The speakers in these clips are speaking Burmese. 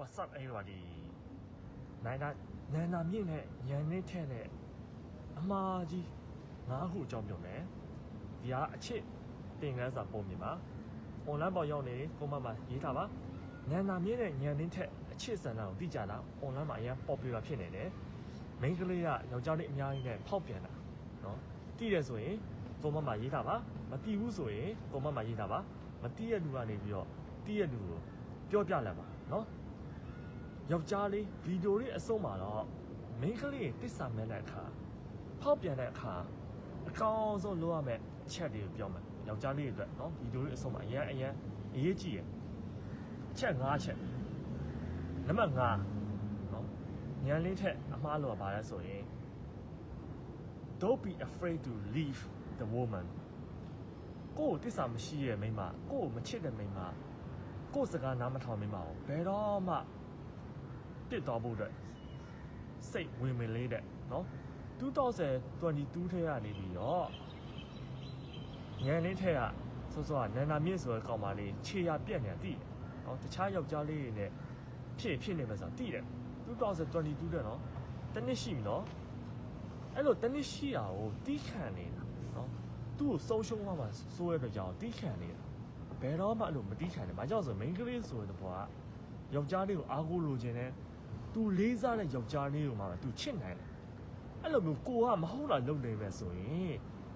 What's up everybody နိုင်နာနန္နာမြင့်နဲ့ညံနေထဲနဲ့အမားကြီးငါးခုအကြောင်းပြောမယ်ဒီကအချစ်တင်ကန်းစာပုံမြင်ပါ online ပေါ်ရောက်နေကိုမမရေးထားပါနန္နာမြင့်နဲ့ညံနေထဲအချစ်စံတာကိုသိကြလား online မှာအရင် popular ဖြစ်နေတယ်မိန်းကလေးကယောက်ျားလေးအများကြီးနဲ့ဖောက်ပြန်တာနော်တိတယ်ဆိုရင်ကိုမမရေးထားပါမတိဘူးဆိုရင်ကိုမမရေးထားပါမတိရဲ့လူကနေပြီးတော့တိရဲ့လူကိုပြောပြလိုက်ပါနော် ယောက်ျားလေးဗီဒီယိုလေးအစုံမှာတော့မိန်းကလေးတစ္ဆာမဲတဲ့အခါဖောက်ပြန်တဲ့အခါအကောင်းဆုံးလုပ်ရမယ့်အချက်တွေကိုပြောမယ်ယောက်ျားလေးတွေအတွက်နော်ဗီဒီယိုလေးအစုံမှာအရင်အရင်အရေးကြီးရအချက်၅ချက်နံပါတ်5နော်ညံလေးထက်အမှားလို့ပါလဲဆိုရင် don't be afraid to leave the woman ကိုယ်တစ္ဆာမရှိရဲ့မိန်းမကိုယ်မချစ်တဲ့မိန်းမကိုယ်စကားနားမထောင်မိန်းမကိုဘယ်တော့မှ တစ်သွားဖို့အတွက်စိတ်ဝင်မလေးတဲ့နော်2022ထဲကနေပြီးတော့ညံလေးထဲကစောစောကနန္နာမြင့်ဆိုတဲ့ကောင်မလေးခြေရပြက်နေတာသိတယ်နော်တခြားယောက်ျားလေးတွေနဲ့ဖြစ်ဖြစ်နေမှာဆိုသိတယ်2022တဲ့နော်တနစ်ရှိပြီနော်အဲ့လိုတနစ်ရှိတာကိုတီးခံနေတာနော်သူ့ကိုဆုံးရှုံးသွားမှစိုးရတဲ့ကြောင်တီးခံနေတာဘယ်တော့မှအဲ့လိုမတီးခံနဲ့ဘာကြောင့်ဆိုမိန်းကလေးဆိုတဲ့ဘွားကယောက်ျားလေးကိုအားကိုးလိုချင်တ ယ်။ तू လေးစားတဲ့ယောက်ျားလေးကိုမှပဲ तू ချစ်နိုင်တယ်။အဲ့လိုမျိုးကိုကမဟုတ်တာလုပ်နေမယ်ဆိုရင်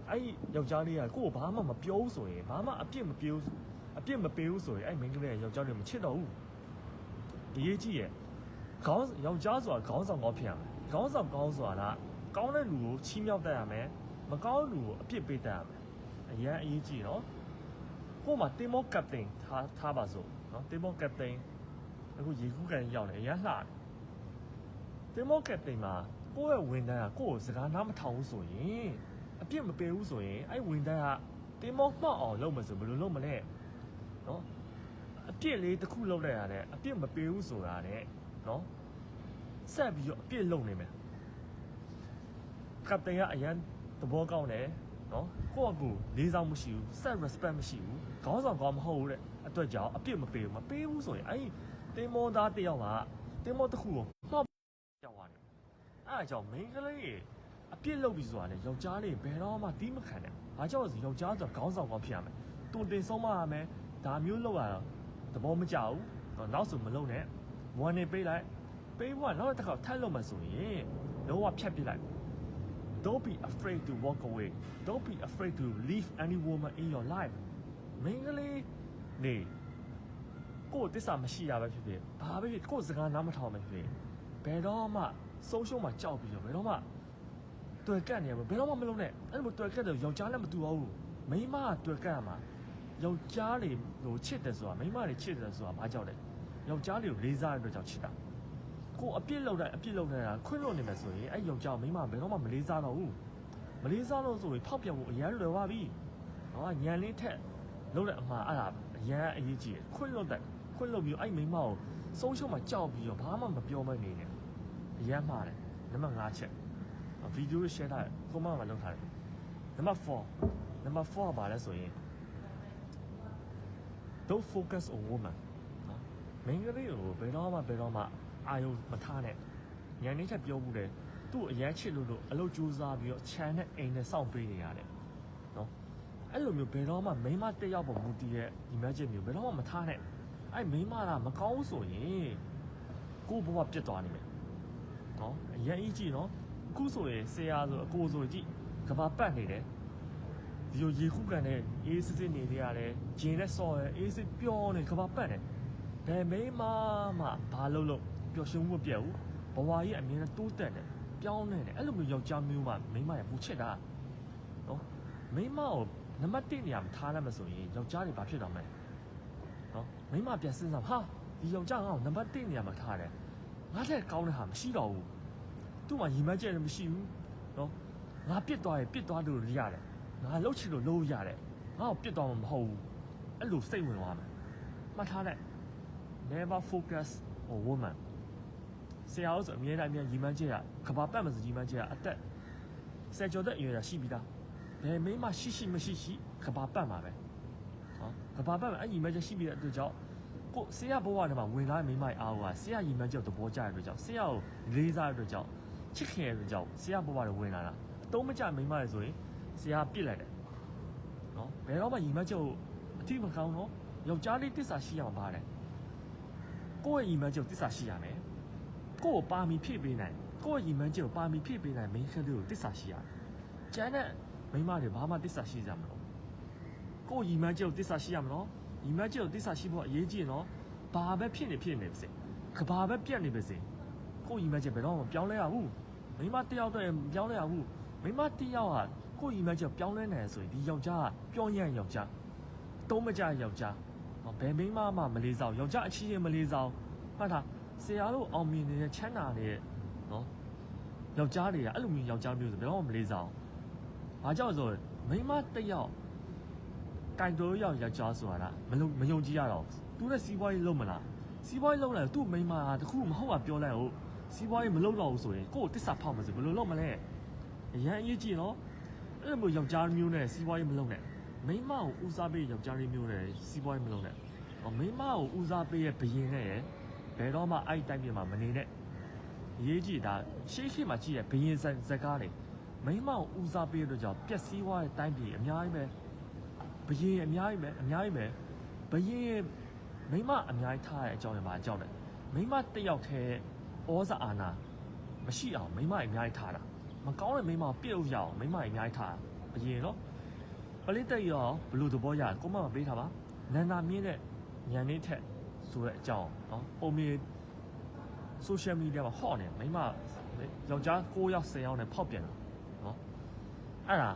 အဲ့ဒီယောက်ျားလေးကကိုကိုဘာမှမပြောဘူးဆိုရင်ဘာမှအပြစ်မပြောဘူးအပြစ်မပေးဘူးဆိုရင်အဲ့မိန်းကလေးကယောက်ျားလေးမချစ်တော့ဘူး။ဒီရေးကြည့်ရဲ့ခေါင်းယောက်ျားဆိုတာခေါင်းဆောင်ကောင်းဖြစ်ရမယ်။ခေါင်းဆောင်ကောင်းဆိုတာကကောင်းတဲ့လူကိုချီးမြှောက်တတ်ရမယ်။မကောင်းတဲ့လူကိုအပြစ်ပေးတတ်ရမယ်။အရင်အရေးကြီးနော်။ကို့မှာတင်မောကပတိန်ထားထားပါစို့နော်တင်မောကပတိန်အခုရေကူးကန်ရောက်နေအရန်လှတယ် တင်မော့ကက်တင်မှာကိုယ့်ရဲ့ဝန်တန်းကကိုယ့်ကိုစကားနားမထောင်ဘူးဆိုရင်အပြစ်မပေးဘူးဆိုရင်အဲ့ဝန်တန်းကတင်မော့မှောက်အောင်လုပ်မယ်ဆိုဘယ်လိုလုပ်မလဲနော်အပြစ်လေးတစ်ခုလုပ်လိုက်ရတယ်အပြစ်မပေးဘူးဆိုတာနဲ့နော်ဆက်ပြီးတော့အပြစ်လုပ်နေမယ်ကပ်တင်ကအရန်သဘောကောင်းတယ်နော်ကိုယ့်အကူလေးစားမှုရှိဘူး set respect မရှိဘူးခေါင်းဆောင်ကောင်းမဟုတ်ဘူးတဲ့အတွက်ကြောင့်အပြစ်မပေးဘူးမပေးဘူးဆိုရင်အဲ့ဒီတင်းမောသားတယောက်ကတင်းမောတစ်ခုကိုမှောက်ကြောက်သွားတယ်။ အဲအကြောင်းမိန်းကလေးတွေအပြစ်လုပ်ပြီးဆိုတာလေယောက်ျားလေးဘယ်တော့မှတီးမခံနဲ့။ဘာကြောင့်လဲဆိုယောက်ျားဆိုခေါင်းဆောင်ကောင်းဖြစ်ရမယ်။တုံတင်ဆုံးမရမယ်။ဒါမျိုးလုပ်ရတော့သဘောမကျဘူး။တော့နောက်ဆိုမလုပ်နဲ့။ဝန်နေပေးလိုက်။ပေးဖို့ကနောက်တစ်ခါထပ်လုပ်မှဆိုရင်လုံးဝဖြတ်ပစ်လိုက်။ Don't be afraid to walk away. Don't be afraid to leave any woman in your life. မိန်းကလေးနေကိုယ်တစ္ဆာမရှိတာပဲဖြစ်ဖြစ်ဘာပဲဖြစ်ကိုယ်စကားနားမထောင်ပဲဖြစ်ဖြစ်ဘယ်တော့မှ ဆုံးရှုံးမှကြောက်ပြီးတော့ဘယ်တော့မှတွေ့ကတ်နေရဘယ်တော့မှမလုပ်နဲ့အဲ့လိုတွေ့ကတ်တယ်ယောက်ျားလည်းမတူပါဘူးမိန်းမကတွေ့ကတ်ရမှာယောက်ျားတွေဟိုချစ်တယ်ဆိုတာမိန်းမတွေချစ်တယ်ဆိုတာဘာကြောက်လဲယောက်ျားတွေကိုလေးစားတဲ့အတွက်ကြောင့်ချစ်တာကိုယ်အပြစ်လုပ်တဲ့အပြစ်လုပ်နေတာခွင့်လွတ်နေမယ်ဆိုရင်အဲ့ယောက်ျားမိန်းမဘယ်တော့မှမလေးစားတော့ဘူးမလေးစားလို့ဆိုရင်ဖောက်ပြန်ဖို့အရန်လွယ်သွားပြီဟောညံလေးထက်လုပ်တဲ့အမှားအဲ့ဒါအရန်အရေးကြီးတယ်ခွင့်လွတ်တဲ့ခွင့်လုပ်ပြီးအဲ့မိန်းမကိုဆုံးရှုံးမှကြောက်ပြီးတော့ဘာမှမပြောမနေနဲ့ အရမ်းမှားတယ်နံပါတ်5ချက်ဗီဒီယို share ထားတယ်ကွန်မန့်မှာလုပ်ထားတယ်နံပါတ်4နံပါတ်4ကဘာလဲဆိုရင် don't focus on woman နော်မိန်းကလေးကိုဘယ်တော့မှဘယ်တော့မှအာယုံမထားနဲ့ညနေချက်ပြောမှုတယ်သူ့အရန်ချစ်လို့လို့အလုပ်ကြိုးစားပြီးတော့ခြံနဲ့အိမ်နဲ့စောင့်ပေးနေရတယ်နော်အဲ့လိုမျိုးဘယ်တော့မှမိန်းမတက်ရောက်ပေါ်မူတည်ရဲ့ imagine မျိုးဘယ်တော့မှမထားနဲ့အဲ့မိန်းမလားမကောင်းဆိုရင်ကို့ဘဝပြတ်သွားနိုင်မယ် နော်အရင်အကြီးနော်အခုဆိုရင်ဆရာဆိုအကိုဆိုကြည့်ကဘာပတ်နေတယ်ဒီလိုရေခုကန်နဲ့အေးစစ်စစ်နေနေရတယ်ဂျင်းနဲ့ဆော်ရအေးစစ်ပျော်နေကဘာပတ်နေဘယ်မိန်းမမှဘာလို့လို့ပျော်ရွှင်မှုမပြတ်ဘူးဘဝကြီးအမြင်နဲ့တိုးတက်တယ်ပြောင်းနေတယ်အဲ့လိုမျိုးယောက်ျားမျိုးမှမိန်းမရပူချစ်တာနော်မိန်းမကိုနံပါတ်1နေရာမှာထားလိုက်မှဆိုရင်ယောက်ျားတွေဘာဖြစ်တော့မလဲနော်မိမပြန်စဉ်းစားဟာဒီယောက်ျားငါ့ကိုနံပါတ်1နေရာမှာထားတယ်ငါတက်ကောင်းတဲ့ဟာမရှိတော့ဘူး သူ့မှာရီမန်းချက်လည်းမရှိဘူးနော်ငါပြစ်သွားရင်ပြစ်သွားလို့ရတယ်ငါလှုပ်ချင်လို့လှုပ်ရတယ်ငါ့ကိုပြစ်သွားမှာမဟုတ်ဘူးအဲ့လိုစိတ်ဝင်သွားမယ်မှတ်ထားလိုက် never focus on woman ဆရာတို့ဆိုအမြဲတမ်းအမြဲရီမန်းချက်ကကဘာပတ်မစရီမန်းချက်ကအသက်ဆယ်ကျော်သက်အရွယ်ရှိပြီးသားဘယ်မိမရှိရှိမရှိရှိကဘာပတ်မှာပဲနော်ကဘာပတ်မှာအဲ့ညီမချက်ရှိပြီးတဲ့အတွက်ကြောင့်ကိုဆရာဘဝထဲမှာဝင်လာတဲ့မိန်းမရဲ့အားကဆရာရီမှန်းချက်သဘောကျတဲ့အတွက်ကြောင့်ဆရာကိုလေးစားတဲ့အတွက်ကြောင့် ချစ်ခင်တဲ့အတွက်ကြောင့်ဆရာဘဝထဲဝင်လာတာအတုံးမကျမိန်းမရဲ့ဆိုရင်ဆရာပြစ်လိုက်တယ်နော်ဘယ်တော့မှရီမှန်းချက်ကိုအတိမကောင်းတော့ယောက်ျားလေးတစ္ဆာရှိအောင်ပါတယ်ကိုယ့်ရဲ့ရီမှန်းချက်ကိုတစ္ဆာရှိရမယ်ကိုယ့်ကိုပါမီဖြည့်ပေးနိုင်ကိုယ့်ရဲ့ရီမှန်းချက်ကိုပါမီဖြည့်ပေးနိုင်မိန်းကလေးကိုတစ္ဆာရှိရတယ်ကျန်တဲ့မိန်းမတွေဘာမှတစ္ဆာရှိကြမလို့ကိုယ့်ရီမှန်းချက်ကိုတစ္ဆာရှိရမလို့ညီမကျုပ်တစ္ဆာရှိဖို့အရေးကြီးနော်ဘာပဲဖြစ်နေဖြစ်နေပါစေကဘာပဲပြက်နေပါစေကိုညီမကျုပ်ဘယ်တော့မှပြောင်းလဲရဘူး မိမတယောက်တည်းမပြောင်းလဲရဘူးမိမတယောက်ဟာကိုညီမကျုပ်ပြောင်းလဲနေဆိုရင်ဒီယောက်ျားကပြောင်းရယောက်ျားတုံးမကြယောက်ျားဘယ်မိမမှမလေးစားယောက်ျားအချီးရင်မလေးစားမှတ်ထားဆရာတို့အောင်မြင်နေတဲ့ချမ်းသာတဲ့နော်ယောက်ျားတွေကအဲ့လိုမျိုးယောက်ျားမျိုးဆိုဘယ်တော့မှမလေးစားဘာကြောင့်ဆိုမိမတယောက်ကင်တိုရောက်ယောက်ျားဆိုတာကမလုံမယုံကြည်ရတော့သူနဲ့စီးပွားရေးလုပ်မလားစီးပွားရေးလုပ်လိုက်သူ့မိန်းမကတခုမဟုတ်ပါပြောလိုက်ဟုတ် စီးပွားရေးမလုပ်တော့ဘူးဆိုရင်ကိုယ့်ကိုတစ္ဆာဖောက်မစဘယ်လိုလုပ်မလဲအရန်အရေးကြီးနော်အဲ့လိုမျိုးယောက်ျားမျိုးနဲ့စီးပွားရေးမလုပ်နဲ့မိန်းမကိုဦးစားပေးယောက်ျားလေးမျိုးနဲ့စီးပွားရေးမလုပ်နဲ့မိန်းမကိုဦးစားပေးရဲ့ဘယင်နဲ့ဘယ်တော့မှအဲ့ဒီတိုင်းပြည်မှာမနေနဲ့အရေးကြီးတာရှေ့ရှေ့မှာကြည့်ရဘယင်ဇက်ဇက်ကားတွေမိန်းမကိုဦးစားပေးတဲ့ကြောင့်ပျက်စီးသွားတဲ့တိုင်းပြည်အများကြီးပဲဘရင်အများကြီးပဲအများကြီးပဲဘရင်မိမအများကြီးထားတဲ့အကြောင်းရမှာအကြောင်းတယ်မိမတစ်ယောက်တည်း ဩဇာအာဏာမရှိအောင်မိမအများကြီးထားတာမကောင်းတဲ့မိမကိုပြုတ်ရအောင်မိမအများကြီးထားတာဘရင်နော်ပလိတက်ရောဘလို့သဘောရကိုမမပေးထားပါနန္ဒာမြင့်တဲ့ညံနေထက်ဆိုတဲ့အကြောင်းနော်ပုံမီ social media မှာဟော့နေမိမယောက်ျား9ယောက်10ယောက်နဲ့ဖောက်ပြန်တာနော်အဲ့ဒါ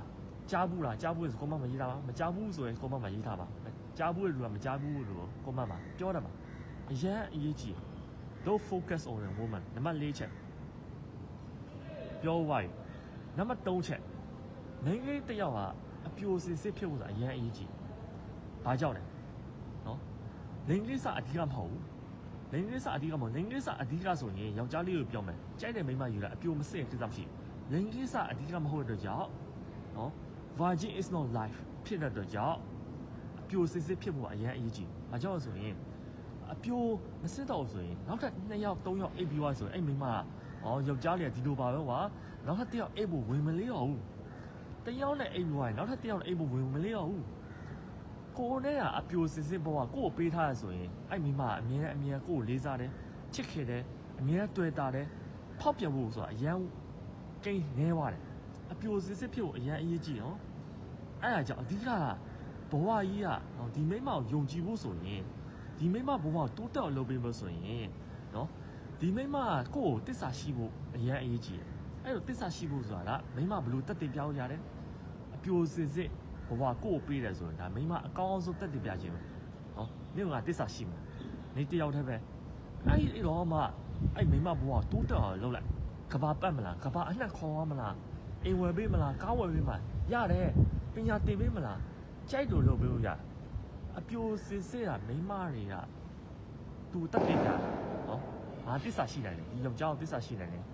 ကြားဘူးလားကြားဘူးဆိုကွန်မန့်မှာရေးထားပါမကြားဘူးဆိုရင်ကွန်မန့်မှာရေးထားပါကြားဘူးလို့ကမကြားဘူးလို့ကွန်မန့်မှာပြောတာပါအရန်အရေးကြီး don't focus on the woman နံပါတ်၄ချက်ပြောဝိုင်းနံပါတ်၃ချက်နိုင်ငံရေးတစ်ယောက်ဟာအပြိုစစ်စစ်ဖြစ်ဖို့ဆိုတာအရန်အရေးကြီးဘာကြောင့်လဲနော်နိုင်ငံရေးစအဓိကမဟုတ်ဘူးနိုင်ငံရေးစအဓိကမဟုတ်နိုင်ငံရေးစအဓိကဆိုရင်ယောက်ျားလေးကိုပြောမယ်ကြိုက်တဲ့မိန်းမယူတာအပြိုမစစ်ကိစ္စမရှိနိုင်ငံရေးစအဓိကမဟုတ်တဲ့အတွက်ကြောင့်နော် virgin is not life ဖြစ်တဲ့အတွက်ကြောင့်အပြိုစစ်စစ်ဖြစ်ဖို့အရန်အရေးကြီး။ဘာကြောင့်လဲဆိုရင် အပြိုမစစ်တော့ဆိုရင်နောက်ထပ်2ယောက်3ယောက်အိပ်ပြီးသွားဆိုရင်အဲ့မိန်းမကဩယောက်ျားလေးကဒီလိုပါပဲကွာနောက်ထပ်တစ်ယောက်အိပ်ဖို့ဝင်မလေးတော့ဘူး။တစ်ယောက်နဲ့အိပ်ပြီးသွားရင်နောက်ထပ်တစ်ယောက်နဲ့အိပ်ဖို့ဝင်မလေးတော့ဘူး။ကိုယ်နဲ့ကအပြိုစစ်စစ်ဘဝကိုယ်ကိုပေးထားရဆိုရင်အဲ့မိန်းမကအမြဲတမ်းအမြဲကိုယ်ကိုလေးစားတယ်ချစ်ခင်တယ်အမြဲတွေ့တာတယ်ဖောက်ပြန်ဖို့ဆိုတာအရန်ကိန်းနေသွားတယ်။အပြိုစစ်စစ်ဖြစ်ဖို့အရန်အရေးကြီးနော်။အဲ့ဒါကြောင့်အဓိကဘဝကြီးကနော်ဒီမိမကိုယုံကြည်ဖို့ဆိုရင် ဒီမိမဘဝကိုတိုးတက်အောင်လုပ်ပေးဖို့ဆိုရင်နော်ဒီမိမကကိုယ့်ကိုတစ္ဆာရှိဖို့အရန်အရေးကြီးတယ်အဲ့လိုတစ္ဆာရှိဖို့ဆိုတာကမိမဘလို့တက်တင်ပြလို့ရတယ်အပြိုစစ်စစ်ဘဝကိုယ့်ကိုပေးတယ်ဆိုရင်ဒါမိမအကောင်းဆုံးတက်တင်ပြခြင်းပဲနော်မင်းကတစ္ဆာရှိမှာနေတယောက်တည်းပဲအဲ့ဒီတော့မှအဲ့မိမဘဝကိုတိုးတက်အောင်လုပ်လိုက်ကဘာပတ်မလားကဘာအနှံ့ခေါ်ရမလားအိမ်ဝယ်ပေးမလားကားဝယ်ပေးမလားရတယ်ပညာသင်ပေးမလားကြိုက်လို့လုပ်ပေးလို့ရ အပြိုစစ်စစ်တာမိန်းမတွေကသူတက်တင်တာနော်ငါတစ္ဆာရှိနိုင်တယ်ဒီယောက်ျားကိုတစ္ဆာရှိနိုင်တယ်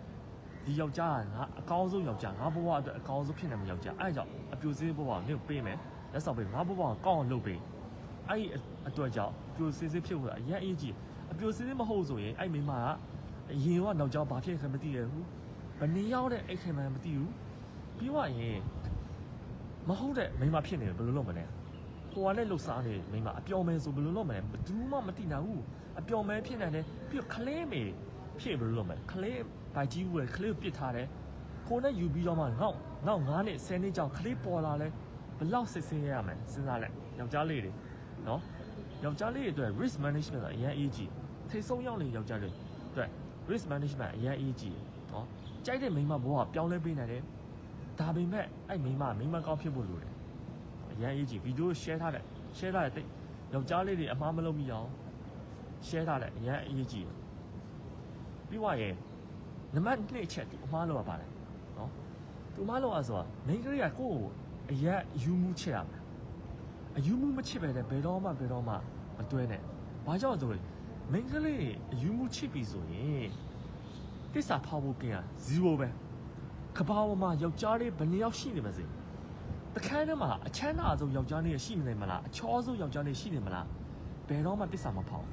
ဒီယောက်ျားကငါအကောင်းဆုံးယောက်ျားငါဘဝအတွက်အကောင်းဆုံးဖြစ်နိုင်မယ့်ယောက်ျားအဲဒါကြောင့်အပြိုစစ်ဘဝကိုမင်းပေးမယ်လက်ဆောင်ပေးငါဘဝကိုကောင်းအောင်လုပ်ပေးအဲ့ဒီအတွက်ကြောင့်အပြိုစစ်စစ်ဖြစ်ဖို့အရင်အရေးကြီးအပြိုစစ်စစ်မဟုတ်ဆိုရင်အဲ့မိန်းမကအရင်ကနောက်ကျောင်းဘာဖြစ်ခံမသိရဘူးဘယ်နေရောက်တဲ့အိတ်ခံမှမသိဘူးပြီးတော့ရင်မဟုတ်တဲ့မိန်းမဖြစ်နေတယ်ဘယ်လိုလုပ်မလဲ ဟိုကလည်းလှုပ်ရှားနေမိန်းမအပျော်မဲဆိုဘယ်လိုလုပ်မလဲဘယ်သူမှမသိနိုင်ဘူးအပျော်မဲဖြစ်နိုင်တယ်ပြီးတော့ခလေးမေဖြစ်ဘယ်လိုလုပ်မလဲခလေးဘိုက်ကြီးဝယ်ခလေးကိုပစ်ထားတယ်ကိုနဲ့ယူပြီးတော့မှငေါ့ငေါ့9နှစ်10နှစ်ကြောင်ခလေးပေါ်လာလဲဘယ်လောက်စစ်စင်းရမလဲစဉ်းစားလိုက်ယောက်ျားလေးတွေနော်ယောက်ျားလေးတွေအတွက် risk management ကအရင်အရေးကြီးထိတ်ဆုံးရောက်နေယောက်ျားတွေအတွက် risk management အရင်အရေးကြီးနော်ကြိုက်တဲ့မိန်းမဘဝပြောင်းလဲပေးနိုင်တယ်ဒါပေမဲ့အဲ့မိန်းမမိန်းမကောင်းဖြစ်ဖို့လိုတယ် အရင်အရေးကြီးဗီဒီယို share ထားတယ် share ထားတဲ့တိတ်ယောက်ျားလေးတွေအမှားမလုပ်မိအောင် share ထားတယ်အရင်အရေးကြီးပြီးွားရင်နံပါတ်2ချက်သူအမှားလုပ်ရပါတယ်နော်သူအမှားလုပ်ရဆိုတာမိန်းကလေးကကိုယ့်ကိုအရင်ယူမှုချက်ရမယ်အယူမှုမချစ်ပဲလေဘယ်တော့မှဘယ်တော့မှမတွဲနဲ့ဘာကြောင့်ဆိုလဲမိန်းကလေးအယူမှုချစ်ပြီဆိုရင်တစ္ဆာဖောက်ဖို့ကင်းရ0ပဲကဘာပေါ်မှာယောက်ျားလေးဘယ်နှစ်ယောက်ရှိနေမစေ တခန်းထဲမှာအချမ်းသာဆုံးယောက်ျားလေးရှိနေမလားအချောဆုံးယောက်ျားလေးရှိနေမလားဘယ်တော့မှတစ္ဆာမဖောက်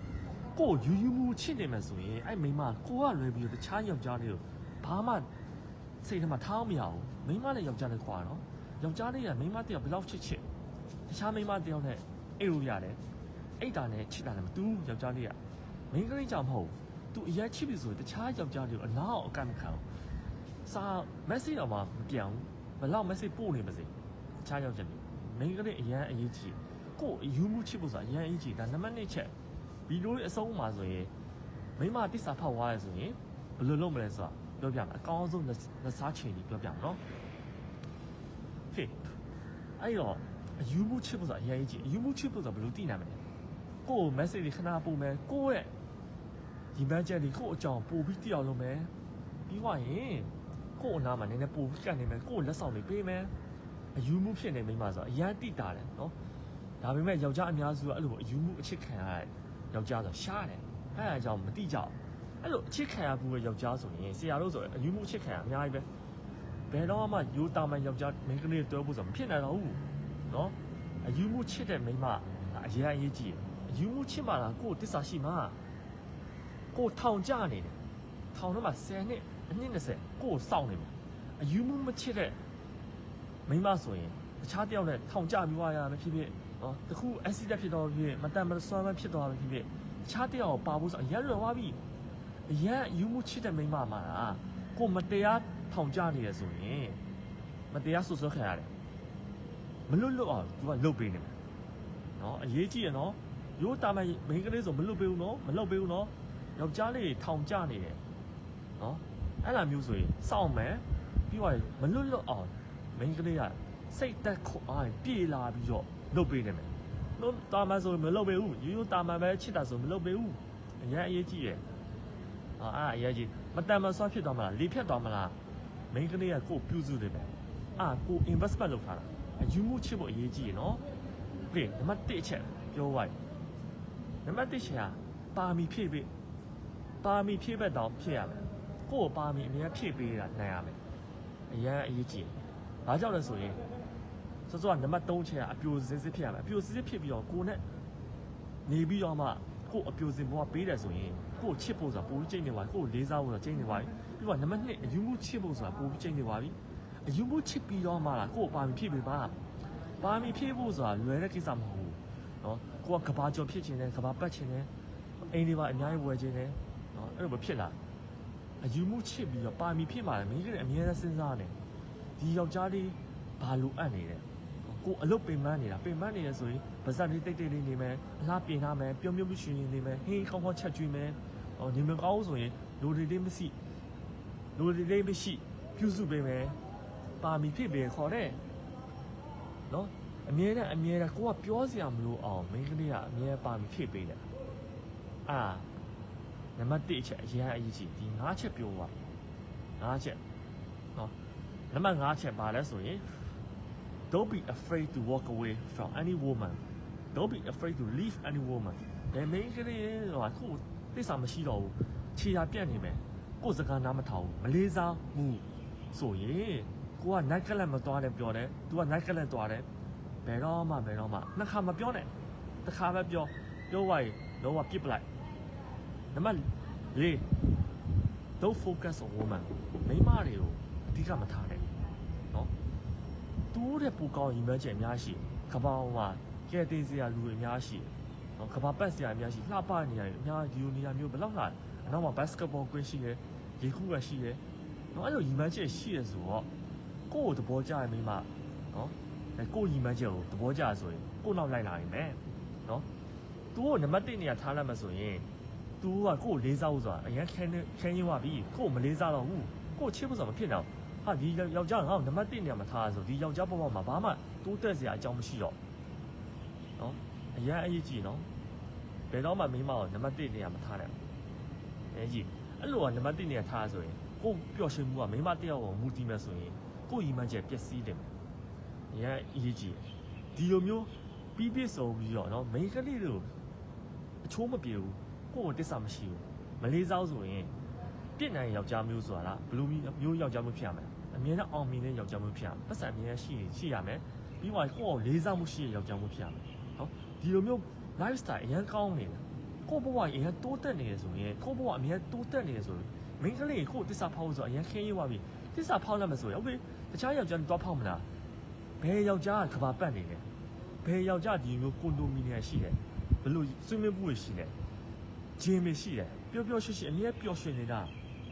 ကိုယူယူမှုချစ်နေမယ်ဆိုရင်အဲ့မိန်းမကိုကလွယ်ပြီးတော့တခြားယောက်ျားလေးကိုဘာမှစိတ်ထဲမှာထားမရဘူးမိန်းမနဲ့ယောက်ျားလေးခွာနော်ယောက်ျားလေးကမိန်းမတယောက်ဘယ်လောက်ချစ်ချစ်တခြားမိန်းမတယောက်နဲ့အိတ်လို့ရတယ်အိတ်တာနဲ့ချစ်တာလည်းမတူဘူးယောက်ျားလေးကမိန်းကလေးကြောင့်မဟုတ်ဘူးသူအရင်ချစ်ပြီဆိုရင်တခြားယောက်ျားလေးကိုအနောက်အကန့်မခံဘူးစာ message တော့မှမပြောင်းဘူးဘယ်လောက် message ပို့နေပါစေတ ခြားယောက်ျားလေးမိန်းကလေးအရင်အရေးကြီးကိုယ်ယူမှုချစ်ဖို့ဆိုတာအရင်အရေးကြီးဒါနံပါတ်1ချက်ဗီဒီယိုလေးအဆုံးမှာဆိုရင်မိမတစ္ဆာဖောက်သွားရဲဆိုရင်ဘယ်လိုလုပ်မလဲဆိုတာပြောပြမယ်အကောင်းဆုံးလက်စားချိန်ကြီးပြောပြမယ်နော်ဟေးအဲ့တော့အယူမှုချစ်ဖို့ဆိုတာအရင်ကြီးအယူမှုချစ်ဖို့ဆိုတာဘယ်လိုသိနိုင်မလဲကိုယ့် message တွေခဏပို့မယ်ကိုယ့်ရဲ့ဒီမန်းချက်တွေကိုယ့်အကြောင်းပို့ပြီးသိအောင်လုပ်မယ်ပြီးွားရင်ကိုယ့်အနာမှာနည်းနည်းပို့ပြီးကနေမယ်ကိုယ့်လက်ဆောင်တွေပေးမယ် အယူမှုဖြစ်နေမိမဆိုတာအရင်တိတာတယ်နော်ဒါပေမဲ့ယောက်ျားအများစုကအဲ့လိုအယူမှုအချစ်ခံရတဲ့ယောက်ျားဆိုရှားတယ်အဲ့ဒါကြောင့်မတိကြဘူးအဲ့လိုအချစ်ခံရဘူးရဲ့ယောက်ျားဆိုရင်ဆရာတို့ဆိုအယူမှုအချစ်ခံရအများကြီးပဲဘယ်တော့မှယူတာမှယောက်ျားမိန်းကလေးတွဲဖို့ဆိုမဖြစ်နိုင်တော့ဘူးနော်အယူမှုချစ်တဲ့မိန်းမအရေးအရေးကြီးအယူမှုချစ်မှလားကိုယ်တစ္ဆာရှိမှကိုယ်ထောင်ကြနေတယ်ထောင်ထဲမှာ10နှစ်အနည်း20ကိုယ်စောင့်နေမှာအယူမှုမချစ်တဲ့ မိန်းမဆိုရင်တခြားတယောက်နဲ့ထောင်ကြပြီးွားရမယ်ဖြစ်ဖြစ်နော်တခု accident ဖြစ်တော့ဖြစ်မတန်မစွမ်းမဖြစ်တော့ဖြစ်ဖြစ်ခြားတယောက်ပါဖို့ဆိုအရက်ရွယ်သွားပြီအရက်ယူမှုချစ်တဲ့မိန်းမမှာလားကိုမတရားထောင်ကြနေရဆိုရင်မတရားဆွဆွခံရတယ်မလွတ်လွတ်အောင် तू ကလုတ်ပေးနေတယ်နော်အရေးကြီးရနော်ရိုးတာမမိန်းကလေးဆိုမလွတ်ပေးဘူးနော်မလွတ်ပေးဘူးနော်ယောက်ျားလေးထောင်ကြနေတယ်နော်အဲ့လိုမျိုးဆိုရင်စောင့်မယ်ပြီးတော့မလွတ်လွတ်အောင် မိန်းကလေးကစိတ်သက်ခွန်အားပြေလာပြီးတော့လုတ်ပေးနေမယ်လို့တာမန်ဆိုမလုတ်ပေးဘူးရိုးရိုးတာမန်ပဲချစ်တာဆိုမလုတ်ပေးဘူးအရင်အရေးကြီးရယ်အာအဲ့အရေးကြီးမတန်မဆွဖြစ်သွားမလားလေဖြတ်သွားမလားမိန်းကလေးကကိုယ်ပြုစုနေတယ်အာကို investment လုပ်ထားတာအယူမှုချစ်ဖို့အရေးကြီးရယ်နော်ဟေးနံပါတ်1အချက်ပြောဝိုင်းနံပါတ်1ချက်ကပါမီဖြည့်ပေးပါမီဖြည့်ဘက်တောင်ဖြည့်ရမယ်ကိုယ်ပါမီအများဖြည့်ပေးတာနိုင်ရမယ်အရင်အရေးကြီး ဘာကြောင့်လဲဆိုရင်စောစောကနံပါတ်3ချက်ကအပြိုစစ်စစ်ဖြစ်ရမယ်အပြိုစစ်စစ်ဖြစ်ပြီးတော့ကိုနဲ့နေပြီးတော့မှကိုအပြိုစင်ဘဝပေးတယ်ဆိုရင်ကိုချစ်ဖို့ဆိုတာပိုပြီးကျိတ်နေပါပြီကိုလေးစားဖို့ဆိုတာကျိတ်နေပါပြီပြီးတော့နံပါတ်2အယူမှုချစ်ဖို့ဆိုတာပိုပြီးကျိတ်နေပါပြီအယူမှုချစ်ပြီးတော့မှလားကိုပါမီဖြည့်ပေးပါပါမီဖြည့်ဖို့ဆိုတာလွယ်တဲ့ကိစ္စမဟုတ်ဘူးနော်ကိုကကဘာကြော်ဖြစ်ခြင်းနဲ့ကဘာပတ်ခြင်းနဲ့အိမ်တွေပါအများကြီးဝယ်ခြင်းနဲ့နော်အဲ့လိုမဖြစ်လားအယူမှုချစ်ပြီးတော့ပါမီဖြစ်မှာလေမင်းကလည်းအများနဲ့စဉ်းစားနေ ဒီယောက်ျားလေးဘာလိုအပ်နေတယ်ကိုအလုပ်ပင်ပန်းနေတာပင်ပန်းနေရဆိုရင်ဗဇက်လေးတိတ်တိတ်လေးနေမယ်အလားပြင်ထားမယ်ပြုံးပြုံးရှင်ရှင်နေမယ်ဟေးကောင်းကောင်းချက်ကျွေးမယ်ဟောနေမကောင်းဆိုရင်လိုတွေလေးမရှိလိုတွေလေးမရှိပြုစုပေးမယ်ပါမီဖြစ်ပေးခေါ်တဲ့နော်အမြဲတမ်းအမြဲတမ်းကိုကပြောစရာမလိုအောင်မိန်းကလေးကအမြဲပါမီဖြစ်ပေးတယ်အာနံပါတ်1အချက်အရင်အရေးကြီးဒီ၅ချက်ပြောပါ၅ချက်နော် နံပါတ်5ချက်ပါလဲဆိုရင် don't be afraid to walk away from any woman don't be afraid to leave any woman ဘယ်မိန်းကလေးဟိုခုသိစာမရှိတော့ဘူးခြေရာပြတ်နေမယ်ကိုယ်စကားနားမထောင်ဘူးမလေးစားဘူးဆိုရင်ကိုက night club မသွားတယ်ပြောတယ် तू က night club သွားတယ်ဘယ်တော့မှဘယ်တော့မှနှစ်ခါမပြောနဲ့တစ်ခါပဲပြောပြောသွားရင်လုံးဝပြစ်ပလိုက်နံပါတ်၄ don't focus on woman မိန်းမတွေကို အဓိကမထားနဲ့နော်တူးတဲ့ပူကောင်းရင်မဲချက်အများရှိကပောင်းမှာကဲသေးစရာလူတွေအများရှိနော်ကဘာပတ်စရာအများရှိလှပနေရတယ်အများဒီလိုနေရာမျိုးဘယ်လောက်လှအနောက်မှာဘတ်စကတ်ဘောကွင်းရှိတယ်ရေခုကရှိတယ်နော်အဲ့လိုရင်မဲချက်ရှိရဆိုတော့ကိုယ့်ကိုသဘောကျရင်မိမနော်အဲကိုယ့်ရင်မဲချက်ကိုသဘောကျဆိုရင်ကိုယ့်နောက်လိုက်လာရင်မယ်နော်သူ့ကိုနံပါတ်1နေရာထားလိုက်မှဆိုရင် तू ကကိုယ့်ကိုလေးစားဖို့ဆိုတာအရင်ခဲနေခဲရင်းသွားပြီကိုယ့်ကိုမလေးစားတော့ဘူးကိုယ့်ချစ်ဖို့ဆိုတာမဖြစ်တော့ ဟာဒီယောက်ျားငါ့ကိုနံပါတ်1နေရာမှာထားဆိုဒီယောက်ျားဘဝမှာဘာမှတိုးတက်စရာအကြောင်းမရှိတော့နော်အရင်အရေးကြီးနော်ဘယ်တော့မှမိန်းမကိုနံပါတ်1နေရာမှာထားတယ်အဲကြီးအဲ့လိုကနံပါတ်1နေရာထားဆိုရင်ကိုပျော်ရွှင်မှုကမိန်းမတစ်ယောက်ကိုမူတည်မယ်ဆိုရင်ကိုရီမှန်းချက်ပျက်စီးတယ်အရင်အရေးကြီးဒီလိုမျိုးပြီးပြည့်စုံပြီးတော့နော်မိန်းကလေးတို့အချိုးမပြေဘူးကိုယ်ကိုတစ္ဆာမရှိဘူးမလေးစားဆိုရင်ပြစ်နိုင်ယောက်ျားမျိုးဆိုတာလားဘယ်လိုမျိုးယောက်ျားမျိုးဖြစ်ရမလဲ အမြဲတမ်းအောင်မြင်တဲ့ယောက်ျားမျိုးဖြစ်ရမယ်ပတ်စံအမြဲတမ်းရှိရှိရမယ်ပြီးတော့ကိုယ့်ကိုလေးစားမှုရှိတဲ့ယောက်ျားမျိုးဖြစ်ရမယ်နော်ဒီလိုမျိုး lifestyle အရင်ကောင်းနေတယ်ကိုယ့်ဘဝအရင်တိုးတက်နေတယ်ဆိုရင်ကိုယ့်ဘဝအမြဲတိုးတက်နေတယ်ဆိုရင်မိန်းကလေးကိုတစ္ဆာဖောက်ဆိုအရင်ခင်းရွားပြီးတစ္ဆာဖောက်လက်မဆိုရဟုတ်ပြီတခြားယောက်ျားတွေတော့ဖောက်မလားဘယ်ယောက်ျားကကဘာပတ်နေလဲဘယ်ယောက်ျားဒီမျိုးကွန်ဒိုမီနီယံရှိတယ်ဘလို့ဆွေးနွေးမှုတွေရှိတယ်ဂျင်းတွေရှိတယ်ပျော်ပျော်ရွှင်ရွှင်အမြဲပျော်ရွှင်နေတာ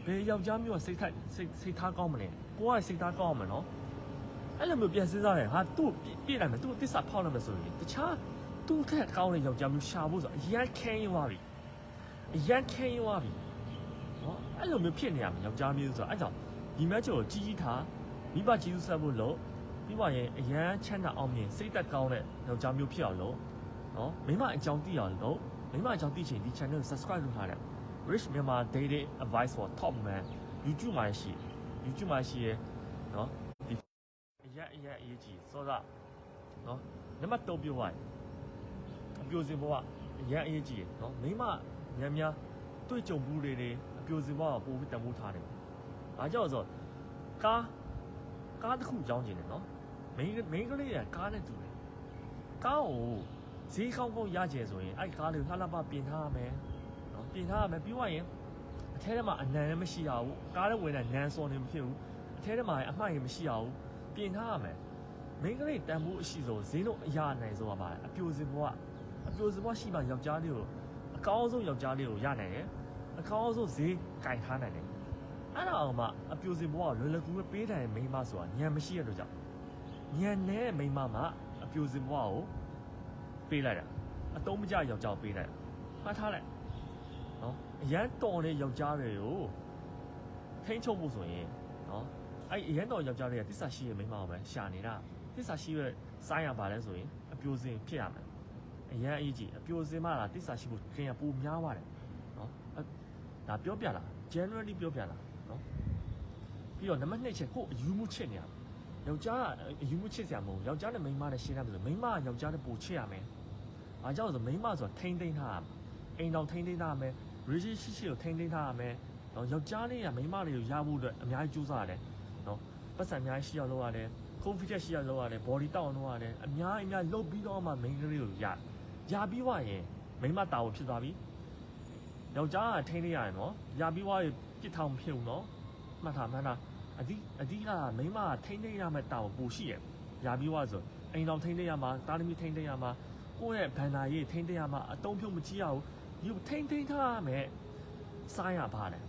ဘယ်ယောက်ျားမျိုးကစိတ်ထက်စိတ်စိတ်ထားကောင်းမလဲကိုကစိတ်ထားကောင်းမှာနော်အဲ့လိုမျိုးပြန်စဉ်းစားရင်ဟာသူ့ပြည့်လိုက်မယ်သူ့တစ္ဆာဖောက်လိုက်မယ်ဆိုရင်တခြားသူ့ထက်ကောင်းတဲ့ယောက်ျားမျိုးရှာဖို့ဆိုအရန်ခင်းရွာပြီအရန်ခင်းရွာပြီနော်အဲ့လိုမျိုးဖြစ်နေရမယ်ယောက်ျားမျိုးဆိုတော့အဲ့ကြောင့်ဒီမက်ချိုကိုကြီးကြီးထားမိဘကြီးစုဆက်ဖို့လို့ပြီးပါရင်အရန်ချမ်းသာအောင်မြင်စိတ်သက်ကောင်းတဲ့ယောက်ျားမျိုးဖြစ်အောင်လို့နော်မိမအကြောင်းသိအောင်လို့မိမအကြောင်းသိချင်ဒီ channel ကို subscribe လုပ်ထားတယ် Rich Myanmar Daily Advice for Top Man YouTube မှာရှိ YouTube မှာရှိရယ်နော်အရက်အရက်အရေးကြီးစောစားနော်နံပါတ်3ပြောရရင်အပြိုစင်ဘဝအရက်အရေးကြီးရယ်နော်မိမများများတွေ့ကြုံဘူးတွေတွေအပြိုစင်ဘဝကိုပို့ပြီးတံမိုးထားတယ်။အားကြောင့်ဆိုကားကားတစ်ခုကြောင်းကျင်တယ်နော်မိန်းမိန်းကလေးကကားနဲ့တူတယ်။ကားကိုဈေးကောင်းကောင်းရကျင်ဆိုရင်အဲ့ကားလေးကိုလှလှပပြင်ထားရမယ်နော် ပြင်ထားရမယ်ပြီးသွားရင်အထဲထဲမှာအနံလည်းမရှိရဘူးကားထဲဝင်တဲ့နန်းစော်နေမဖြစ်ဘူးအထဲထဲမှာအမှိုက်ရင်မရှိရဘူးပြင်ထားရမယ်မိန်းကလေးတန်ဖိုးအရှိဆုံးဈေးလုံးအရာနိုင်ဆုံးပါအပြိုစင်ဘွားအပြိုစင်ဘွားရှိမှယောက်ျားလေးကိုအကောင်းဆုံးယောက်ျားလေးကိုရနိုင်တယ်အကောင်းဆုံးဈေးကင်ထားနိုင်တယ်အဲ့ဒါအောင်မှအပြိုစင်ဘွားကိုလွယ်လွယ်ကူကူပေးတယ်မိန်းမဆိုတာညံမရှိရတော့ကြောင့်ညံနဲ့မိန်းမမှအပြိုစင်ဘွားကိုပေးလိုက်တာအတုံးမကြယောက်ျားကိုပေးလိုက်တာမှတ်ထားလိုက်နော် အရန်တော်တဲ့ယောက်ျားတွေကိုထိန်းချုပ်ဖို့ဆိုရင်နော်အဲ့အရန်တော်ယောက်ျားလေးကတစ္ဆာရှိရဲ့မိန်းမကိုပဲရှာနေတာတစ္ဆာရှိရဲ့စားရပါလဲဆိုရင်အပြိုစင်ဖြစ်ရမယ်အရန်အရေးကြီးအပြိုစင်မှလာတစ္ဆာရှိဖို့ခင်ရပူများပါတယ်နော်အဲ့ဒါပြောပြလား generally ပြောပြလားနော်ပြီးတော့နံပါတ်2ချက်ကိုအယူမှုချစ်နေရယောက်ျားကအယူမှုချစ်စရာမဟုတ်ဘူးယောက်ျားနဲ့မိန်းမနဲ့ရှင်းရမယ်ဆိုမိန်းမကယောက်ျားနဲ့ပူချစ်ရမယ်အားကြောင့်ဆိုမိန်းမဆိုတာထိမ့်သိမ့်ထားရမယ်အိမ်တော်ထိမ့်သိမ့်ထားရမယ် relationship ကိုထိမ့်သိမ့်ထားရမယ်နော်ယောက်ျားလေးကမိန်းမလေးကိုရဖို့အတွက်အများကြီးကြိုးစားရတယ်နော်ပတ်စံအများကြီးရှိအောင်လုပ်ရတယ် confidence ရှိအောင်လုပ်ရတယ် body တောက်အောင်လုပ်ရတယ်အများအများလုပ်ပြီးတော့မှ main ကလေးကိုရရပြီးွားရင်မိန်းမတာဝန်ဖြစ်သွားပြီယောက်ျားကထိန်းနေရရင်နော်ရပြီးွားရင်ပြစ်ထောင်မဖြစ်ဘူးနော်မှတ်ထားမှတ်ထားအဒီအဒီကမိန်းမကထိန်းနေရမယ့်တာဝန်ပိုရှိရရပြီးွားဆိုအိမ်တော်ထိန်းနေရမှာတာသမီထိန်းနေရမှာကိုယ့်ရဲ့ဘန်နာရေးထိန်းနေရမှာအတုံးဖြုတ်မကြည့်ရဘူး ယူထိန်းထိန်းထားရမယ်စားရပါတယ်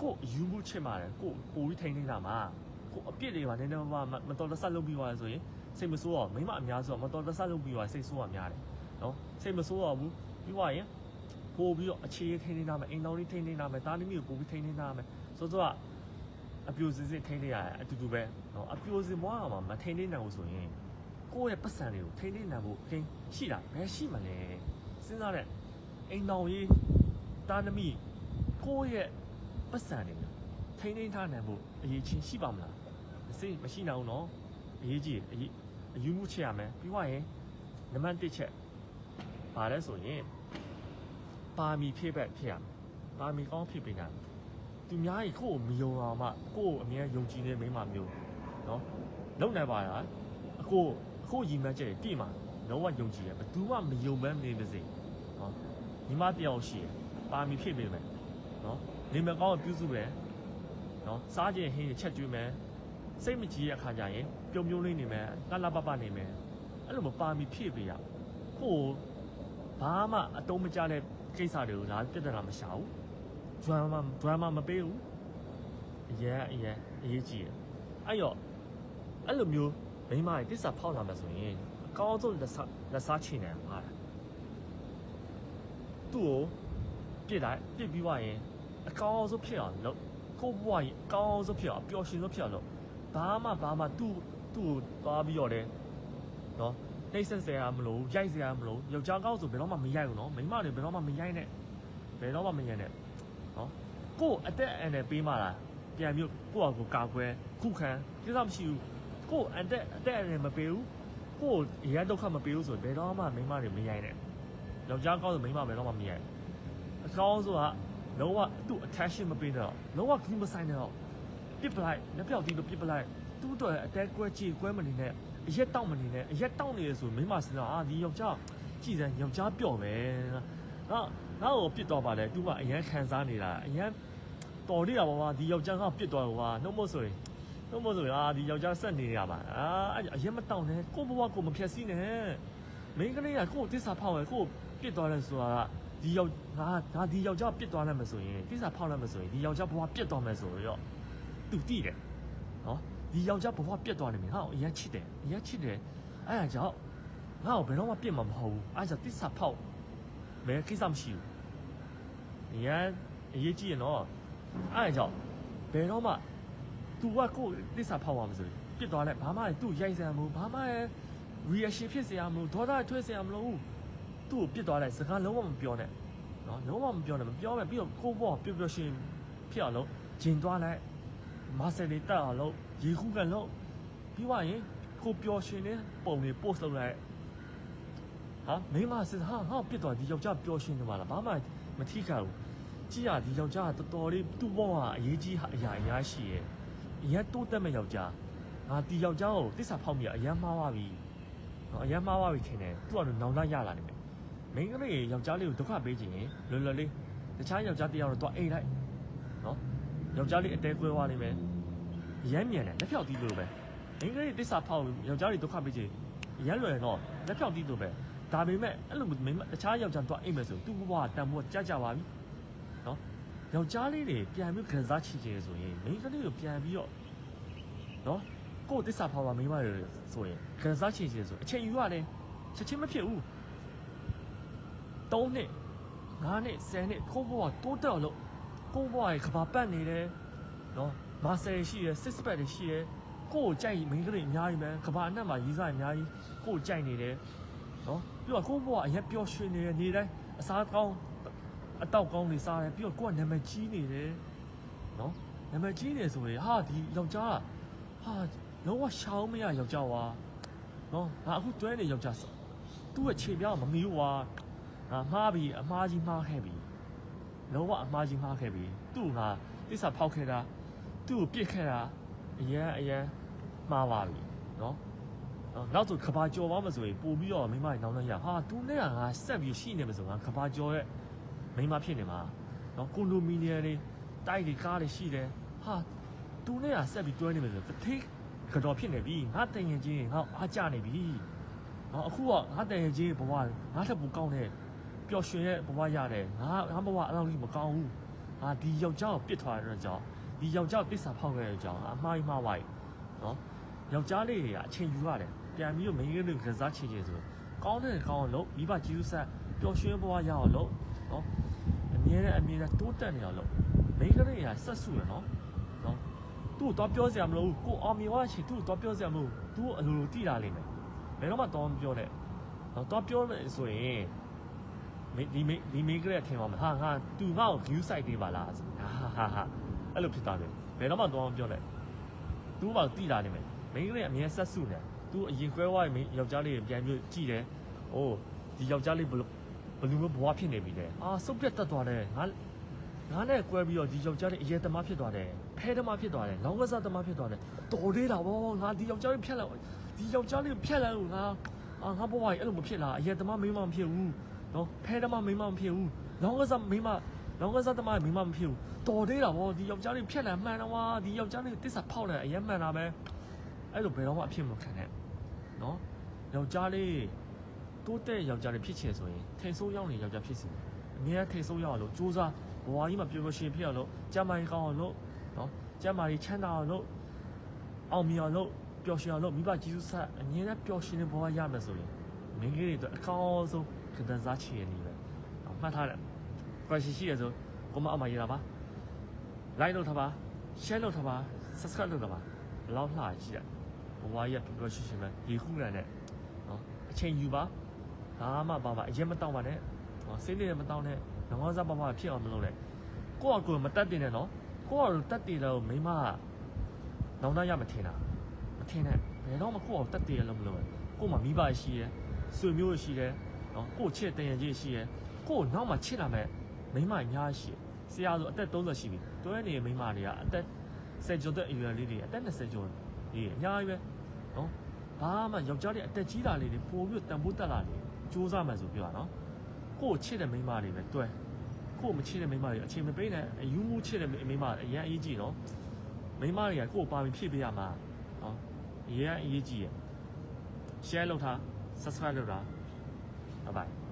ကို့ယူမှုချစ်မှာတယ်ကို့ပိုပြီးထိန်းနေတာမှာကို့အပြစ်တွေပါနည်းနည်းပါးပါးမတော်တဆလုပ်ပြီးသွားဆိုရင်စိတ်မဆိုးတော့မိမအများဆိုတော့မတော်တဆလုပ်ပြီးသွားစိတ်ဆိုးရများတယ်နော်စိတ်မဆိုးတော့ဘူးပြီးသွားရင်ပို့ပြီးတော့အခြေထိန်းနေတာမယ်အိမ်တော်လေးထိန်းနေတာမယ်တားသမီးကိုပို့ပြီးထိန်းနေတာမယ်ဆိုတော့အပြိုစင်စစ်ထိန်းနေရတယ်အတူတူပဲနော်အပြိုစင်ဘွားမှာမထိန်းနေနိုင်ဘူးဆိုရင်ကိုယ့်ရဲ့ပတ်စံတွေကိုထိန်းနေနိုင်ဖို့အင်းရှိတာဘယ်ရှိမလဲစဉ်းစားတဲ့ အိမ်တော်ကြီးတားသမီးကိုယ့်ရဲ့ပတ်စံနေထိန်းထိန်းထားနိုင်ဖို့အရေးချင်းရှိပါမလားမစိမရှိနိုင်ဘူးနော်အရေးကြီးအရေးအယူမှုချက်ရမယ်ပြီးွားရင်နံပါတ်1ချက်ပါလဲဆိုရင်ပါမီဖြည့်ဘက်ဖြစ်ရမယ်ပါမီကောင်းဖြစ်ပေးနိုင်တယ်သူများကြီးကိုယ့်ကိုမယုံအောင်မှကိုယ့်ကိုအမြဲယုံကြည်နေမိန်းမမျိုးနော်လုံနိုင်ပါလားအကိုအခုရီမန်းချက်ပြည့်မှာလုံးဝယုံကြည်ရဘယ်သူမှမယုံမဲမနေပါစေနော် ညီမတယောက်ရှိရပါမီဖြည့်ပေးမယ်နော်နေမကောင်းပြုစုမယ်နော်စားခြင်းဟင်းချက်ကျွေးမယ်စိတ်မကြည်တဲ့အခါကျရင်ပြုံပြုံလေးနေမယ်ကလပပနေမယ်အဲ့လိုမပါမီဖြည့်ပေးရကိုယ်ဘာမှအတုံးမကျတဲ့ကိစ္စတွေကိုလာပြဿနာမရှာဘူး drama drama မပေးဘူးအရင်အရင်အရေးကြီးတယ်အဲ့တော့အဲ့လိုမျိုးမိန်းမတွေတစ္ဆာဖောက်လာမှဆိုရင်အကောင်းဆုံးလက်စားလက်စားချင်တယ်မှာ သူ့ကိုပြစ်လိုက်ပြစ်ပြီးွားရင်အကောင်းဆုံးဖြစ်အောင်လုပ်ကိုယ့်ဘဝကြီးအကောင်းဆုံးဖြစ်အောင်ပျော်ရွှင်ဆုံးဖြစ်အောင်လုပ်ဘာမှဘာမှသူ့သူ့ကိုသွားပြီးတော့တယ်နော်နှိမ့်ဆက်စရာမလိုရိုက်စရာမလိုယောက်ျားကောင်းဆိုဘယ်တော့မှမရိုက်ဘူးနော်မိန်းမတွေဘယ်တော့မှမရိုက်နဲ့ဘယ်တော့မှမရိုက်နဲ့နော်ကိုယ့်အသက်အန္တရာယ်ပေးမှလားပြန်ပြီးကိုယ့်အကူကာကွယ်ခုခံကိစ္စမရှိဘူးကိုယ့်အသက်အသက်အန္တရာယ်မပေးဘူးကိုယ့်အရန်ဒုက္ခမပေးဘူးဆိုဘယ်တော့မှမိန်းမတွေမရိုက်နဲ့ ယောက်ျားကောင်းဆိုမိန်းမဘယ်တော့မှမရိုက်အကောင်းဆိုတာလုံးဝသူ့ attention မပေးတော့လုံးဝကင်းမဆိုင်တော့ပြစ်ပလိုက်လက်ပြောက်တီးလို့ပြစ်ပလိုက်သူ့အတွက်အတဲကွဲကြည့်ကွဲမနေနဲ့အရက်တောက်မနေနဲ့အရက်တောက်နေရဆိုမိမစဉ်းစားအာဒီယောက်ျားကြည်စံယောက်ျားပြော့ပဲငါငါ့ကိုပြစ်တော့ပါလေ तू ကအရန်ခံစားနေတာအရန်တော်နေတာပါကွာဒီယောက်ျားကပြစ်တော့ကွာနှုတ်မဆိုရင်နှုတ်မဆိုရင်အာဒီယောက်ျားဆက်နေရပါအာအရင်မတောင်းနဲ့ကိုဘဝကိုမဖြတ်စည်းနဲ့မင်းကလေးကကိုတစ္ဆာဖောက်ရကို ပြစ်သွားလဲဆိုတာကဒီယောက်ငါငါဒီယောက်ျားပြစ်သွားလဲမဆိုရင်တစ္ဆာဖောက်လဲမဆိုရင်ဒီယောက်ျားဘဝပြစ်သွားမယ်ဆိုတော့ तू တိတယ်နော်ဒီယောက်ျားဘဝပြစ်သွားနေပြီဟာအရန်ချစ်တယ်အရန်ချစ်တယ်အဲ့ဒါကြောင့်ငါ့ကိုဘယ်တော့မှပြစ်မှာမဟုတ်ဘူးအဲ့ဒါတစ္ဆာဖောက်မဲကိစ္စမရှိဘူးအရန်အရေးကြီးရနော်အဲ့ဒါကြောင့်ဘယ်တော့မှ तू ကကိုယ်တစ္ဆာဖောက်ပါမဆိုရင်ပြစ်သွားလဲဘာမှသူ့ရိုက်စရာမလိုဘာမှ reaction ဖြစ်စရာမလိုဒေါသထွေးစရာမလိုဘူး သူ့ကိုပြစ်သွားလဲစကားလုံးဝမပြောနဲ့နော်လုံးဝမပြောနဲ့မပြောမဲ့ပြီးတော့ကိုယ့်ဘောပျော်ပျော်ရှင်ဖြစ်အောင်လုပ်ဂျင်သွားလိုက်မာဆယ်လေးတက်အောင်လုပ်ရေခုကန်လုပ်ပြီးွားရင်ကိုပျော်ရှင်နေပုံတွေ post လုပ်လိုက်ဟာမိမစစ်ဟာဟာပြစ်သွားဒီယောက်ျားပျော်ရှင်နေမှာလားဘာမှမထိခိုက်ဘူးကြည့်ရဒီယောက်ျားကတော်တော်လေးသူ့ဘောကအရေးကြီးအရာအများရှိရဲ့အရင်တိုးတက်မဲ့ယောက်ျားငါဒီယောက်ျားကိုတစ္ဆာဖောက်မိအရင်မှားသွားပြီနော်အရင်မှားသွားပြီထင်တယ်သူကလည်းနောင်တရလာနေမယ် မိန်းကလေးယောက်ျားလေးကိုဒုက္ခပေးခြင်းရင်လွယ်လွယ်လေးတခြားယောက်ျားတစ်ယောက်တော့တွားအိတ်လိုက်နော်ယောက်ျားလေးအတဲကွဲသွားနေမယ်ရမ်းမြန်တယ်လက်ဖြောက်တီးလို့ပဲမိန်းကလေးတစ္ဆာဖောက်ယောက်ျားလေးဒုက္ခပေးခြင်းရမ်းလွယ်တော့လက်ဖြောက်တီးလို့ပဲဒါပေမဲ့အဲ့လိုမိန်းမတခြားယောက်ျားတွားအိတ်မယ်ဆိုသူ့ဘဝတန်ဖိုးကြကြပါပြီနော်ယောက်ျားလေးတွေပြန်ပြီးခံစားချခြင်းဆိုရင်မိန်းကလေးကိုပြန်ပြီးတော့နော်ကိုယ်တစ္ဆာဖောက်ပါမိမတွေဆိုရင်ခံစားချင်ချင်ဆိုအချိန်ယူရတယ်ချက်ချင်းမဖြစ်ဘူး ၃နှစ်၅နှစ်၁၀နှစ်ကိုယ့်ဘဝတိုးတက်အောင်လို့ကိုယ့်ဘဝရဲ့ကဘာပတ်နေတယ်နော်မာဆယ်ရှိရယ်စစ်စပတ်တွေရှိရယ်ကိုယ့်ကိုကြိုက်မိန်းကလေးအများကြီးပဲကဘာအနှံ့မှာရေးစားအများကြီးကိုယ့်ကိုကြိုက်နေတယ်နော်ပြီးတော့ကိုယ့်ဘဝအရက်ပျော်ရွှင်နေတယ်နေတိုင်းအစားကောင်းအတောက်ကောင်းနေစားတယ်ပြီးတော့ကိုယ့်ကနာမည်ကြီးနေတယ်နော်နာမည်ကြီးနေဆိုရင်ဟာဒီယောက်ျားကဟာလုံးဝရှောင်းမရယောက်ျားဝါနော်ငါအခုတွဲနေယောက်ျားသူ့ရဲ့ခြေပြားမမီးဝါ ငါမှားပြီအမှားကြီးမှားခဲ့ပြီလုံးဝအမှားကြီးမှားခဲ့ပြီသူ့ငါတစ္ဆာဖောက်ခဲ့တာသူ့ကိုပြစ်ခဲ့တာအရန်အရန်မှားပါပြီနော်နော်နောက်ဆိုခဘာကြော်ပါမဆိုရင်ပို့ပြီးတော့မိမနောင်နှရဟာသူနဲ့ကငါဆက်ပြီးရှိနေမှာဆိုငါခဘာကြော်ရဲ့မိမဖြစ်နေမှာနော်ကွန်ဒိုမီနီယံတွေတိုက်တွေကားတွေရှိတယ်ဟာသူနဲ့ကဆက်ပြီးတွဲနေမယ်ဆိုတထိတ်ကတော့ဖြစ်နေပြီငါတန်ရင်ချင်းငါအားကြနေပြီဟောအခုကငါတန်ရင်ချင်းဘဝငါထပ်ပူကောင်းတဲ့ ပျော်ရွှင်ရဲ့ဘဝရတယ်ငါငါဘဝအဲ့လောက်ကြီးမကောင်းဘူးငါဒီယောက်ျားကိုပြစ်သွားတဲ့ကြောင့်ဒီယောက်ျားပစ္စာဖောက်ခဲ့တဲ့ကြောင့်အမှားကြီးမှားပါ့နော်ယောက်ျားလေးတွေကအချိန်ယူရတယ်ပြန်ပြီးတော့မိန်းကလေးတွေကစားချင်ချင်ဆိုကောင်းတဲ့ကောင်းအောင်လုပ်မိဘကြည့်ဥဆက်ပျော်ရွှင်ဘဝရအောင်လုပ်နော်အမြဲတမ်းအမြဲတမ်းတိုးတက်နေအောင်လုပ်မိန်းကလေးတွေကဆက်စုရနော်နော်သူ့ကိုတော့ပြောစရာမလိုဘူးကိုအောင်မြင်သွားချင်သူ့ကိုတော့ပြောစရာမလိုဘူးသူ့ကိုအလိုလိုတိလာလိမ့်မယ်ဘယ်တော့မှတော့မပြောနဲ့တော့တော့ပြောမယ်ဆိုရင်မင်း ဒီမင်းဒီမင်းကလေးထင်ပါမဟာငါသူငါ့ကို view site ပေးပါလားဟာဟာဟာအဲ့လိုဖြစ်သွားတယ်ဘယ်တော့မှတော့မပြောနဲ့သူ့ဘာတိလာလိမ့်မယ်မင်းကလေးအမြဲဆက်စုနေသူအရင်ခွဲသွားရင်မင်းယောက်ျားလေးပြန်ပြီးကြည့်တယ်အိုးဒီယောက်ျားလေးဘယ်လိုဘယ်လိုမျိုးဘဝဖြစ်နေပြီလဲအာစုပ်ပြတ်တက်သွားတယ်ငါငါနဲ့ကွဲပြီးတော့ဒီယောက်ျားလေးအရေးသမားဖြစ်သွားတယ်ဖဲသမားဖြစ်သွားတယ်လောင်းကစားသမားဖြစ်သွားတယ်တော်သေးတာဗောငါဒီယောက်ျားလေးဖြတ်လိုက်ဒီယောက်ျားလေးဖြတ်လိုက်လို့ငါအာငါဘဝကြီးအဲ့လိုမဖြစ်လားအရေးသမားမိန်းမမဖြစ်ဘူး နော်ဖဲသမားမိန်းမမဖြစ်ဘူးလောင်းကစားမိန်းမလောင်းကစားသမားမိန်းမမဖြစ်ဘူးတော်သေးတာဗောဒီယောက်ျားလေးဖြတ်လိုက်မှန်တော့ဝါဒီယောက်ျားလေးတစ္ဆာဖောက်လိုက်အရေးမှန်တာပဲအဲ့လိုဘယ်တော့မှအဖြစ်မခံနဲ့နော်ယောက်ျားလေးတိုးတက်ယောက်ျားလေးဖြစ်ချင်ဆိုရင်ထိန်ဆိုးရောက်နေယောက်ျားဖြစ်စီအမြဲထိန်ဆိုးရောက်လို့စူးစမ်းဘဝကြီးမှာပျော်ပျော်ရွှင်ဖြစ်အောင်လို့ကျမ်းမာရေးကောင်းအောင်လို့နော်ကျမ်းမာရေးချမ်းသာအောင်လို့အောင်မြင်အောင်လို့ပျော်ရွှင်အောင်လို့မိဘကျေးဇူးဆက်အမြဲတမ်းပျော်ရွှင်တဲ့ဘဝရမယ်ဆိုရင်မင်းကလေးတွေအတွက်အကောင်းဆုံး ခံစားချင်ရနေပဲ။မှတ်ထားတယ်။ crush ရှိရဆိုကိုမအမရေးတာပါ။ like လုပ်ထားပါ share လုပ်ထားပါ subscribe လုပ်ထားပါဘယ်လောက်လှကြည့်ရဘဝကြီးကပျော်ပျော်ရွှင်ရွှင်ပဲရေခုရတဲ့နော်အချိန်ယူပါဒါမှပါပါအရင်မတောင်းပါနဲ့နော်စိတ်လေးလည်းမတောင်းနဲ့ငေါစားပါပါဖြစ်အောင်မလုပ်နဲ့ကိုယ့်အကူမတက်တင်နဲ့နော်ကိုယ့်အကူတက်တင်လို့မိမကနောင်တရမထင်တာမထင်နဲ့ဘယ်တော့မှကိုယ့်အကူတက်တင်လို့မလုပ်နဲ့ကို့မှာမိဘရှိရဲဆွေမျိုးရှိတယ် နော်ကို့ချစ်တန်ရကြီးရှိရဲကို့နောက်မှချစ်လာမဲ့မိမအများကြီးရှိဆရာဆိုအသက်30ရှိပြီတွဲနေမိမတွေကအသက်10ကျော်တဲ့အရွယ်လေးတွေအသက်20ကျော်ကြီးအများကြီးပဲနော်ဘာမှယောက်ျားတွေအသက်ကြီးတာလေးတွေပို့ပြီးတန်ဖိုးတက်လာတယ်စူးစမ်းမှဆိုပြောတာနော်ကိုယ့်ကိုချစ်တဲ့မိန်းမတွေပဲတွဲကိုယ့်ကိုမချစ်တဲ့မိန်းမတွေအချိန်မပေးနဲ့အယူမှုချစ်တဲ့မိန်းမအရင်အရေးကြီးနော်မိန်းမတွေကကိုယ့်ကိုပါပြီးဖြည့်ပေးရမှာနော်အရင်အရေးကြီးရ share လုပ်ထား subscribe လုပ်တာ 拜拜。